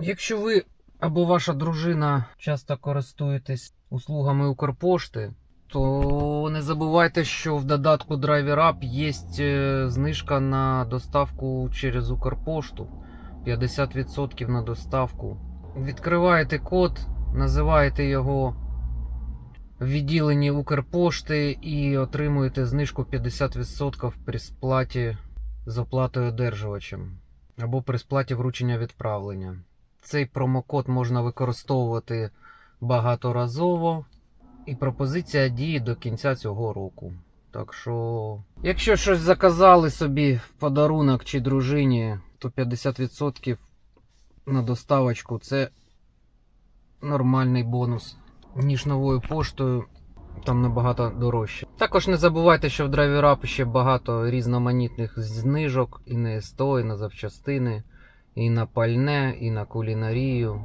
Якщо ви або ваша дружина часто користуєтесь услугами Укрпошти, то не забувайте, що в додатку Driver Up є е, знижка на доставку через Укрпошту. 50% на доставку. Відкриваєте код, називаєте його в відділенні Укрпошти і отримуєте знижку 50% при сплаті з оплатою одержувачем або при сплаті вручення відправлення. Цей промокод можна використовувати багаторазово, і пропозиція діє до кінця цього року. Так що, якщо щось заказали собі в подарунок чи дружині, то 50% на доставочку це нормальний бонус, ніж новою поштою. Там набагато дорожче. Також не забувайте, що в DriverUp ще багато різноманітних знижок і на СТО, і на запчастини, і на пальне, і на кулінарію.